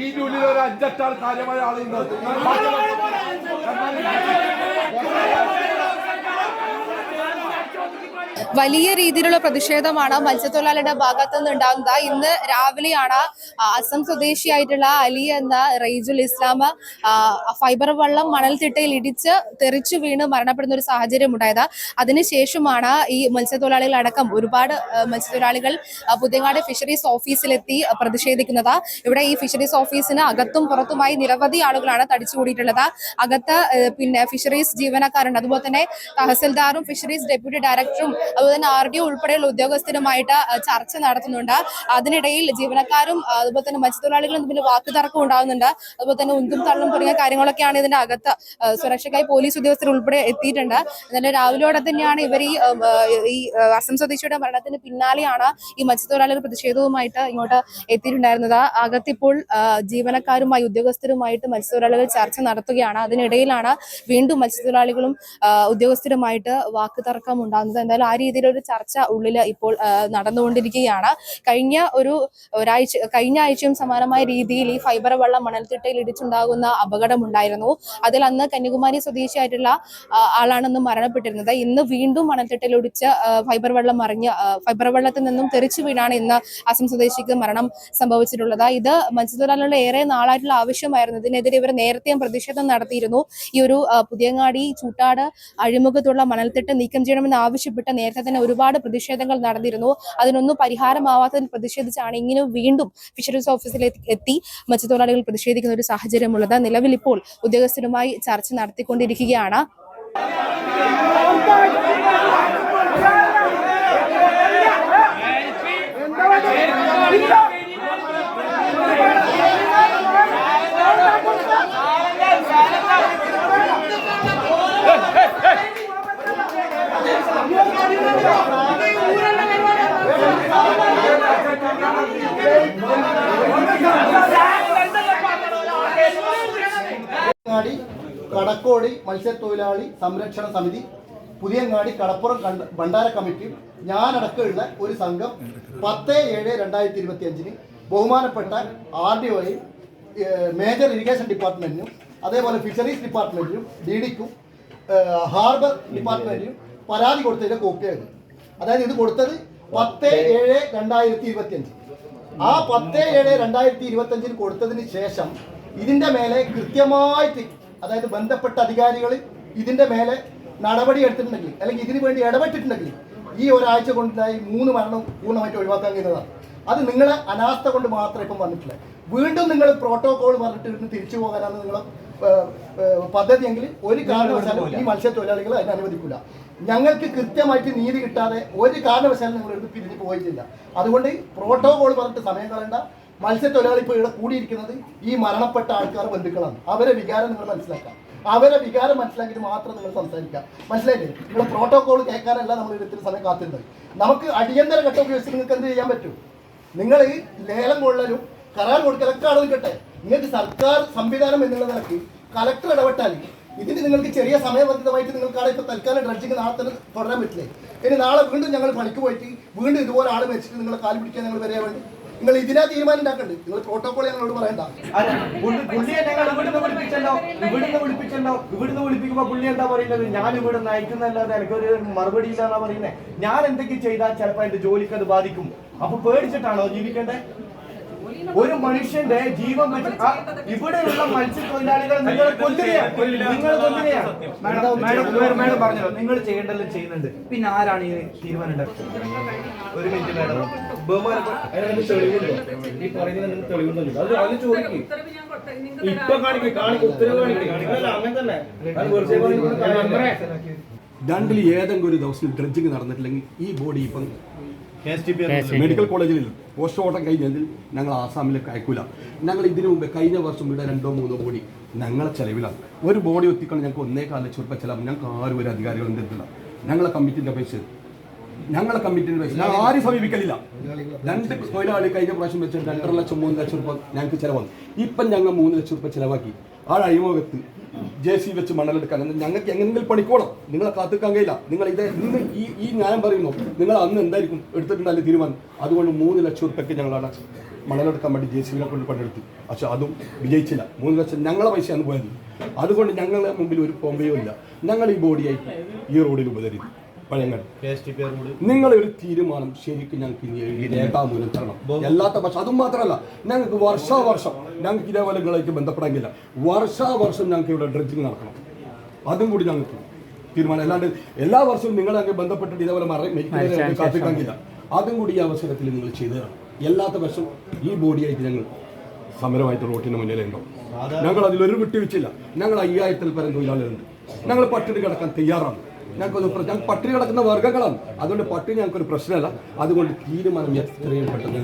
ഈ ഉള്ളിൽ ഒരു അഞ്ചെട്ടാൾ കാര്യമായ ആളുണ്ട്. വലിയ രീതിയിലുള്ള പ്രതിഷേധമാണ് മത്സ്യത്തൊഴിലാളിയുടെ ഭാഗത്തു നിന്ന് ഉണ്ടാകുന്നത്. ഇന്ന് രാവിലെയാണ് അസം സ്വദേശിയായിട്ടുള്ള അലി എന്ന റെയ്ജുൽ ഇസ്ലാം ഫൈബർ വള്ളം മണൽത്തിട്ടയിൽ ഇടിച്ച് തെറിച്ചു വീണ് മരണപ്പെടുന്ന ഒരു സാഹചര്യം ഉണ്ടായത്. അതിനുശേഷമാണ് ഈ മത്സ്യത്തൊഴിലാളികൾ അടക്കം ഒരുപാട് മത്സ്യത്തൊഴിലാളികൾ പുതിയങ്ങാട് ഫിഷറീസ് ഓഫീസിലെത്തി പ്രതിഷേധിക്കുന്നത്. ഇവിടെ ഈ ഫിഷറീസ് ഓഫീസിന് അകത്തും പുറത്തുമായി നിരവധി ആളുകളാണ് തടിച്ചുകൂടിയിട്ടുള്ളത്. അകത്ത് പിന്നെ ഫിഷറീസ് ജീവനക്കാരുണ്ട്. അതുപോലെ തന്നെ തഹസിൽദാറും ഫിഷറീസ് ഡെപ്യൂട്ടി ഡയറക്ടറും അതുപോലെ തന്നെ ആർ ഡി ഉൾപ്പെടെയുള്ള ഉദ്യോഗസ്ഥരുമായിട്ട് ചർച്ച നടത്തുന്നുണ്ട്. അതിനിടയിൽ ജീവനക്കാരും അതുപോലെ തന്നെ മത്സ്യത്തൊഴിലാളികളും തമ്മിൽ വാക്കുതർക്കം ഉണ്ടാകുന്നുണ്ട്. അതുപോലെ തന്നെ ഉന്തും തള്ളും തുടങ്ങിയ കാര്യങ്ങളൊക്കെയാണ് ഇതിന്റെ അകത്ത് സുരക്ഷയ്ക്കായി പോലീസ് ഉദ്യോഗസ്ഥർ ഉൾപ്പെടെ എത്തിയിട്ടുണ്ട്. എന്നാലും രാവിലെയോടെ തന്നെയാണ് ഇവർ ഈ ഈ അസം സ്വദേശിയുടെ മരണത്തിന് പിന്നാലെയാണ് ഈ മത്സ്യത്തൊഴിലാളികൾ പ്രതിഷേധവുമായിട്ട് ഇങ്ങോട്ട് എത്തിയിട്ടുണ്ടായിരുന്നത്. അകത്തിപ്പോൾ ജീവനക്കാരുമായി ഉദ്യോഗസ്ഥരുമായിട്ട് മത്സ്യത്തൊഴിലാളികൾ ചർച്ച നടത്തുകയാണ്. അതിനിടയിലാണ് വീണ്ടും മത്സ്യത്തൊഴിലാളികളും ഉദ്യോഗസ്ഥരുമായിട്ട് വാക്കുതർക്കം ഉണ്ടാകുന്നത്. എന്തായാലും ആ രീതിയിലൊരു ചർച്ച ഉള്ളിൽ ഇപ്പോൾ നടന്നുകൊണ്ടിരിക്കുകയാണ്. കഴിഞ്ഞ ഒരു ഒരാഴ്ച കഴിഞ്ഞ ആഴ്ചയും സമാനമായ രീതിയിൽ ഈ ഫൈബർ വെള്ളം മണൽത്തിട്ടയിൽ ഇടിച്ചുണ്ടാകുന്ന അപകടമുണ്ടായിരുന്നു. അതിൽ അന്ന് കന്യാകുമാരി സ്വദേശിയായിട്ടുള്ള ആളാണെന്ന് മരണപ്പെട്ടിരുന്നത്. ഇന്ന് വീണ്ടും മണൽത്തിട്ടയിൽ ഒടിച്ച് ഫൈബർ വെള്ളം മറിഞ്ഞ് ഫൈബർ വെള്ളത്തിൽ നിന്നും തെറിച്ചു വീണാണ് ഇന്ന് അസം സ്വദേശിക്ക് മരണം സംഭവിച്ചിട്ടുള്ളത്. ഇത് മത്സ്യത്തൊഴിലാളികളുടെ ഏറെ നാളായിട്ടുള്ള ആവശ്യമായിരുന്നു. ഇതിനെതിരെ ഇവർ നേരത്തെയും പ്രതിഷേധം നടത്തിയിരുന്നു. ഈ ഒരു പുതിയങ്ങാടി ചൂട്ടാട് അഴിമുഖത്തുള്ള മണൽത്തിട്ട് നീക്കം ചെയ്യണമെന്ന് ആവശ്യപ്പെട്ട് നേരത്തെ തന്നെ ഒരുപാട് പ്രതിഷേധങ്ങൾ നടന്നിരുന്നു. അതിനൊന്നും പരിഹാരമാവാത്തതിൽ പ്രതിഷേധിച്ചാണ് ഇങ്ങനെ വീണ്ടും ഫിഷറീസ് ഓഫീസിൽ എത്തി മത്സ്യത്തൊഴിലാളികൾ പ്രതിഷേധിക്കുന്ന ഒരു സാഹചര്യമുള്ളത്. നിലവിൽ ഇപ്പോൾ ഉദ്യോഗസ്ഥരുമായി ചർച്ച നടത്തിക്കൊണ്ടിരിക്കുകയാണ്. പുതിയങ്ങാടി കടക്കോടി മത്സ്യത്തൊഴിലാളി സംരക്ഷണ സമിതി പുതിയങ്ങാടി കടപ്പുറം ഭണ്ഡാര കമ്മിറ്റി ഞാനടക്കമുള്ള ഒരു സംഘം പത്ത് ഏഴ് രണ്ടായിരത്തി ഇരുപത്തി അഞ്ചിന് ബഹുമാനപ്പെട്ട ആർ ഡി ഒയും മേജർ ഇറിഗേഷൻ ഡിപ്പാർട്ട്മെന്റിനും അതേപോലെ ഫിഷറീസ് ഡിപ്പാർട്ട്മെന്റിനും ഡി ഡിക്കും ഹാർബർ ഡിപ്പാർട്ട്മെന്റിനും പരാതി കൊടുത്തതിന്റെ കോപ്പിയാണ് അതായത് ഇത് കൊടുത്തത് പത്ത് ഏഴ് രണ്ടായിരത്തി ഇരുപത്തി അഞ്ച് ആ പത്ത് ഏഴ് രണ്ടായിരത്തി ഇരുപത്തി അഞ്ചിന് കൊടുത്തതിന് ശേഷം ഇതിന്റെ മേലെ കൃത്യമായിട്ട് അതായത് ബന്ധപ്പെട്ട അധികാരികൾ ഇതിന്റെ മേലെ നടപടി എടുത്തിട്ടുണ്ടെങ്കിൽ അല്ലെങ്കിൽ ഇതിനു വേണ്ടി ഇടപെട്ടിട്ടുണ്ടെങ്കിൽ ഈ ഒരാഴ്ച കൊണ്ടുണ്ടായി മൂന്ന് മരണം പൂർണമായിട്ട് ഒഴിവാക്കാൻ കഴിയുന്നതാണ്. അത് നിങ്ങളെ അനാസ്ഥ കൊണ്ട് മാത്രം ഇപ്പം വന്നിട്ടില്ല. വീണ്ടും നിങ്ങൾ പ്രോട്ടോകോൾ പറഞ്ഞിട്ട് ഇരുന്ന് തിരിച്ചു പോകാനാണ് നിങ്ങൾ പദ്ധതിയെങ്കിൽ ഒരു കാരണവശാലും ഈ മത്സ്യത്തൊഴിലാളികൾ അതിനെ അനുവദിക്കില്ല ഞങ്ങൾക്ക് കൃത്യമായിട്ട് നീതി കിട്ടാതെ ഒരു കാരണവശാലും നിങ്ങൾ എടുത്ത് പിരിഞ്ഞു പോയിട്ടില്ല. അതുകൊണ്ട് പ്രോട്ടോകോൾ പറഞ്ഞിട്ട് സമയം കളയണ്ട. മത്സ്യത്തൊഴിലാളി ഇപ്പോൾ ഇവിടെ കൂടിയിരിക്കുന്നത് ഈ മരണപ്പെട്ട ആൾക്കാർ ബന്ധുക്കളാണ്. അവരെ വികാരം നിങ്ങൾ മനസ്സിലാക്കാം അവരെ വികാരം മനസ്സിലാക്കിയിട്ട് മാത്രം നിങ്ങൾ സംസാരിക്കാം മനസ്സിലായില്ലേ? നിങ്ങൾ പ്രോട്ടോകോൾ കേൾക്കാനല്ല നമ്മൾ ഇടത്തിൽ സമയം കാത്തിരുന്നത്. നമുക്ക് അടിയന്തര ഘട്ടം ഉപയോഗിച്ച് നിങ്ങൾക്ക് എന്ത് ചെയ്യാൻ പറ്റും? നിങ്ങൾ ഈ ലേലം കൊള്ളലും കരാർ കൊടുക്കലൊക്കെ നിൽക്കട്ടെ. നിങ്ങൾക്ക് സർക്കാർ സംവിധാനം എന്നുള്ള നിലയ്ക്ക് കലക്ടർ ഇടപെട്ടാൽ ഇതിന് നിങ്ങൾക്ക് ചെറിയ സമയബന്ധിതമായിട്ട് നിങ്ങൾക്ക് ആളെ ഇപ്പോൾ തൽക്കാലം ഡ്രഡ്ജിങ് നാളെ തന്നെ തുടരാൻ പറ്റില്ലേ? ഇനി നാളെ വീണ്ടും ഞങ്ങൾ പണിക്ക് പോയിട്ട് വീണ്ടും ഇതുപോലെ ആൾ വെച്ചിട്ട് നിങ്ങളെ കാൽ പിടിക്കാൻ ഞങ്ങൾ വരെയാ വേണ്ടി നിങ്ങൾ ഇതിനാ തീരുമാനം ഉണ്ടാക്കണ്ട് നിങ്ങൾ പ്രോട്ടോകോൾ ഞങ്ങളോട് പറയണ്ട. ഇവിടുന്ന് വിളിപ്പിക്കുമ്പോ പുള്ളി എന്താ പറയുന്നത്? ഞാൻ ഇവിടെ നയിക്കുന്നല്ലാതെ എനിക്കൊരു മറുപടി ഇല്ലാന്നാ പറയുന്നത് ഞാൻ എന്തൊക്കെ ചെയ്താൽ ചിലപ്പോ എന്റെ ജോലിക്ക് അത് ബാധിക്കും. അപ്പൊ പേടിച്ചിട്ടാണോ ജീവിക്കേണ്ടത് ഒരു മനുഷ്യന്റെ ജീവൻ ഇവിടെയുള്ള മത്സ്യത്തൊഴിലാളികൾ നിങ്ങൾ കൊല്ലുകയാണ്. നിങ്ങൾ കൊല്ലുകയാണ്. മാഡം മാഡം മാഡം പറഞ്ഞല്ലോ നിങ്ങൾ ചെയ്യേണ്ടതെല്ലാം ചെയ്യുന്നുണ്ട്. പിന്നെ ആരാണ് ഈ തീരുമാനം ഒരു മിനിറ്റ് മാഡം. ഇപ്പൊ കാണിക്കും കാണിക്കും ഉത്തരവ് കാണിക്കും. അല്ല അങ്ങനെ തന്നെ. അത് വെറുതെ പറയുന്നത് കാര്യമല്ല. രണ്ടിൽ ഏതെങ്കിലും ഒരു ദിവസം ഡ്രഡ്ജിങ് നടന്നിട്ടില്ലെങ്കിൽ ഈ ബോഡി ഇപ്പം മെഡിക്കൽ കോളേജിൽ പോസ്റ്റ്മോർട്ടം കഴിഞ്ഞതിൽ ഞങ്ങൾ ആസാമിലേക്ക് അയക്കൂല ഞങ്ങൾ ഇതിനു മുമ്പ് കഴിഞ്ഞ വർഷം ഇവിടെ രണ്ടോ മൂന്നോ കോടി ഞങ്ങളെ ചെലവിലാണ്. ഒരു ബോഡി ഒത്തിക്കണം ഞങ്ങൾക്ക് ഒന്നേ കാലം ചെറുപ്പ ചെലവ് ഞങ്ങൾക്ക് ആരും ഒരു അധികാരികളും തരുന്നില്ല ഞങ്ങളെ കമ്മിറ്റിന്റെ പൈസ. ഞങ്ങളെ കമ്മിറ്റിന്റെ പൈസ. ഞങ്ങൾ ആരും സമീപിക്കലില്ല. രണ്ട് തൊഴിലാളി കഴിഞ്ഞ പ്രാവശ്യം വെച്ച് രണ്ടര ലക്ഷം മൂന്ന് ലക്ഷം രൂപ ഞങ്ങൾക്ക് ചിലവാണ്. ഇപ്പം ഞങ്ങൾ മൂന്ന് ലക്ഷം രൂപ ചിലവാക്കി. ആ അഴിമുഖത്ത് ജെ സി വെച്ച് മണലെടുക്കാൻ. ഞങ്ങൾക്ക് എങ്ങനെങ്കിലും പണിക്കോണം. നിങ്ങളെ കാത്തിക്കാൻ കഴിയില്ല. നിങ്ങൾ ഇത് ഇന്ന് ഈ ഈ ന്യായം പറയുന്നു. നിങ്ങൾ അന്ന് എന്തായിരിക്കും എടുത്തിട്ടുണ്ടല്ലേ തീരുമാനം. അതുകൊണ്ട് മൂന്ന് ലക്ഷം റുപ്യക്ക് ഞങ്ങളാണ് മണലെടുക്കാൻ വേണ്ടി ജെ സി ബിനെ കൊണ്ട് പണിയെടുത്തു. പക്ഷെ അതും വിജയിച്ചില്ല. മൂന്ന് ലക്ഷം ഞങ്ങളെ പൈസയാണ് പോയത്. അതുകൊണ്ട് ഞങ്ങളുടെ മുമ്പിൽ ഒരു പോംബയോ ഇല്ല. ഞങ്ങൾ ഈ ബോഡിയായിട്ട് ഈ റോഡിൽ ഉപകരിക്കും പഴയങ്ങൾ നിങ്ങൾ ഒരു തീരുമാനം ശരിക്കും ഞങ്ങൾക്ക് ഇനി എഴുതി രേഖാമൂലം തരണം. അല്ലാത്ത പക്ഷെ അതും മാത്രമല്ല ഞങ്ങൾക്ക് വർഷാവർഷം ഞങ്ങൾക്ക് ഇതേപോലെ നിങ്ങളായിട്ട് ബന്ധപ്പെടാങ്കില്ല വർഷാവർഷം ഞങ്ങൾക്ക് ഇവിടെ ഡ്രഡ്ജിങ് നടക്കണം. അതും കൂടി ഞങ്ങൾക്ക് തീരുമാനം. അല്ലാണ്ട് എല്ലാ വർഷവും നിങ്ങൾ നിങ്ങളെ ബന്ധപ്പെട്ടിട്ട് ഇതേപോലെ മറ മെഡിക്കൽ കാത്തിക്കാങ്കില്ല അതും കൂടി ഈ അവസരത്തിൽ നിങ്ങൾ ചെയ്തു തരണം. എല്ലാത്ത വർഷം ഈ ബോഡിയായിട്ട് ഞങ്ങൾ സമരമായിട്ട് റോട്ടിന് മുന്നിലുണ്ടോ ഞങ്ങൾ അതിലൊരു വിട്ടുവീഴ്ചയില്ല. ഞങ്ങൾ അയ്യായിരത്തിൽ പരം തൊഴിലാളികളുണ്ട്. ഞങ്ങൾ പട്ടിണി കിടക്കാൻ തയ്യാറാണ്. ഞങ്ങൾക്കൊന്ന് പ്ര- ഞങ്ങൾ പട്ടിണി കിടക്കുന്ന വർഗങ്ങളാണ്. അതുകൊണ്ട് പട്ടിണി ഞങ്ങൾക്കൊരു പ്രശ്നമല്ല. അതുകൊണ്ട് തീരുമാനം എത്രയും പെട്ടെന്ന്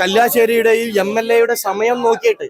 കല്യാശ്ശേരിയുടെ എം എൽ എയുടെ സമയം നോക്കിയിട്ട്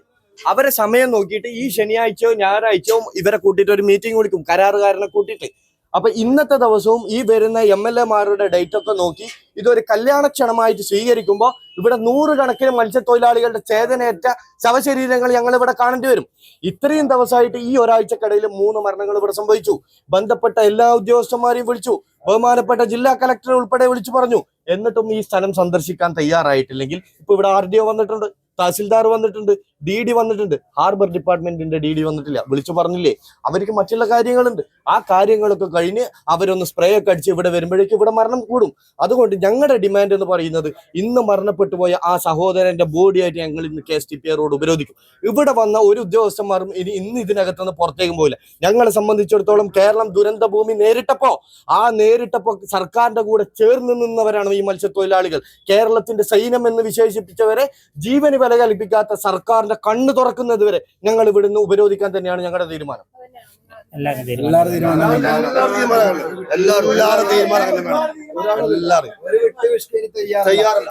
അവരെ സമയം നോക്കിയിട്ട് ഈ ശനിയാഴ്ചയോ ഞായറാഴ്ചയോ ഇവരെ കൂട്ടിയിട്ട് ഒരു മീറ്റിംഗ് വിളിക്കും കരാറുകാരനെ കൂട്ടിയിട്ട്. അപ്പൊ ഇന്നത്തെ ദിവസവും ഈ വരുന്ന എം എൽ എമാരുടെ ഡേറ്റ് ഒക്കെ നോക്കി ഇതൊരു കല്യാണക്ഷണമായിട്ട് സ്വീകരിക്കുമ്പോൾ ഇവിടെ നൂറുകണക്കിന് മത്സ്യത്തൊഴിലാളികളുടെ ചേതനയേറ്റ ശവശരീരങ്ങൾ ഞങ്ങൾ ഇവിടെ കാണേണ്ടി വരും. ഇത്രയും ദിവസമായിട്ട് ഈ ഒരാഴ്ചക്കിടയിൽ മൂന്ന് മരണങ്ങൾ ഇവിടെ സംഭവിച്ചു. ബന്ധപ്പെട്ട എല്ലാ ഉദ്യോഗസ്ഥന്മാരെയും വിളിച്ചു. ബഹുമാനപ്പെട്ട ജില്ലാ കലക്ടർ ഉൾപ്പെടെ വിളിച്ചു പറഞ്ഞു. എന്നിട്ടും ഈ സ്ഥലം സന്ദർശിക്കാൻ തയ്യാറായിട്ടില്ലെങ്കിൽ ഇപ്പൊ ഇവിടെ ആർ വന്നിട്ടുണ്ട് തഹസിൽദാർ വന്നിട്ടുണ്ട് ഡി ഡി വന്നിട്ടുണ്ട്. ഹാർബർ ഡിപ്പാർട്ട്മെന്റിന്റെ ഡി ഡി വന്നിട്ടില്ല. വിളിച്ചു പറഞ്ഞില്ലേ? അവർക്ക് മറ്റുള്ള കാര്യങ്ങളുണ്ട്. ആ കാര്യങ്ങളൊക്കെ കഴിഞ്ഞ് അവരൊന്ന് സ്പ്രേ ഒക്കെ അടിച്ച് ഇവിടെ വരുമ്പോഴേക്കും ഇവിടെ മരണം കൂടും. അതുകൊണ്ട് ഞങ്ങളുടെ ഡിമാൻഡ് എന്ന് പറയുന്നത് ഇന്ന് മരണപ്പെട്ടു പോയ ആ സഹോദരന്റെ ബോഡിയായിട്ട് ഞങ്ങൾ ഇന്ന് K S T P road ഉപരോധിക്കും. ഇവിടെ വന്ന ഒരു ഉദ്യോഗസ്ഥന്മാരും ഇനി ഇന്ന് ഇതിനകത്തുനിന്ന് പുറത്തേക്കും പോയില്ല ഞങ്ങളെ സംബന്ധിച്ചിടത്തോളം കേരളം ദുരന്ത ഭൂമി നേരിട്ടപ്പോ ആ നേരിട്ടപ്പോ സർക്കാരിന്റെ കൂടെ ചേർന്ന് നിന്നവരാണ് ഈ മത്സ്യത്തൊഴിലാളികൾ. കേരളത്തിന്റെ സൈന്യം എന്ന് വിശേഷിപ്പിച്ചവരെ ജീവന് വില കൽപ്പിക്കാത്ത സർക്കാരിന്റെ കണ്ണ് തുറക്കുന്നത് വരെ ഞങ്ങൾ ഇവിടുന്ന് ഉപരോധിക്കാൻ തന്നെയാണ് ഞങ്ങളുടെ തീരുമാനം.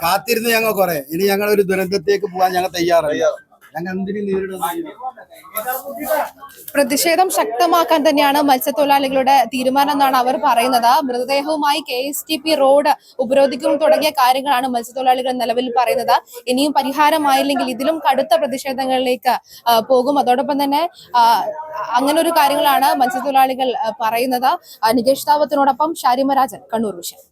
കാത്തിരുന്ന് ഞങ്ങൾ കുറെ. ഇനി ഞങ്ങൾ ഒരു ദുരന്തത്തേക്ക് പോകാൻ ഞങ്ങൾ തയ്യാറല്ല. നേരിടുന്നു പ്രതിഷേധം ശക്തമാക്കാൻ തന്നെയാണ് മത്സ്യത്തൊഴിലാളികളുടെ തീരുമാനം എന്നാണ് അവർ പറയുന്നത്. മൃതദേഹവുമായി K S T P road ഉപരോധിക്കും തുടങ്ങിയ കാര്യങ്ങളാണ് മത്സ്യത്തൊഴിലാളികൾ നിലവിൽ പറയുന്നത്. ഇനിയും പരിഹാരമായില്ലെങ്കിൽ ഇതിലും കടുത്ത പ്രതിഷേധങ്ങളിലേക്ക് പോകും. അതോടൊപ്പം തന്നെ അങ്ങനെ ഒരു കാര്യങ്ങളാണ് മത്സ്യത്തൊഴിലാളികൾ പറയുന്നത്. നികേഷ് താവത്തിനോടൊപ്പം ഷാരിമരാജൻ കണ്ണൂർ വിഷയം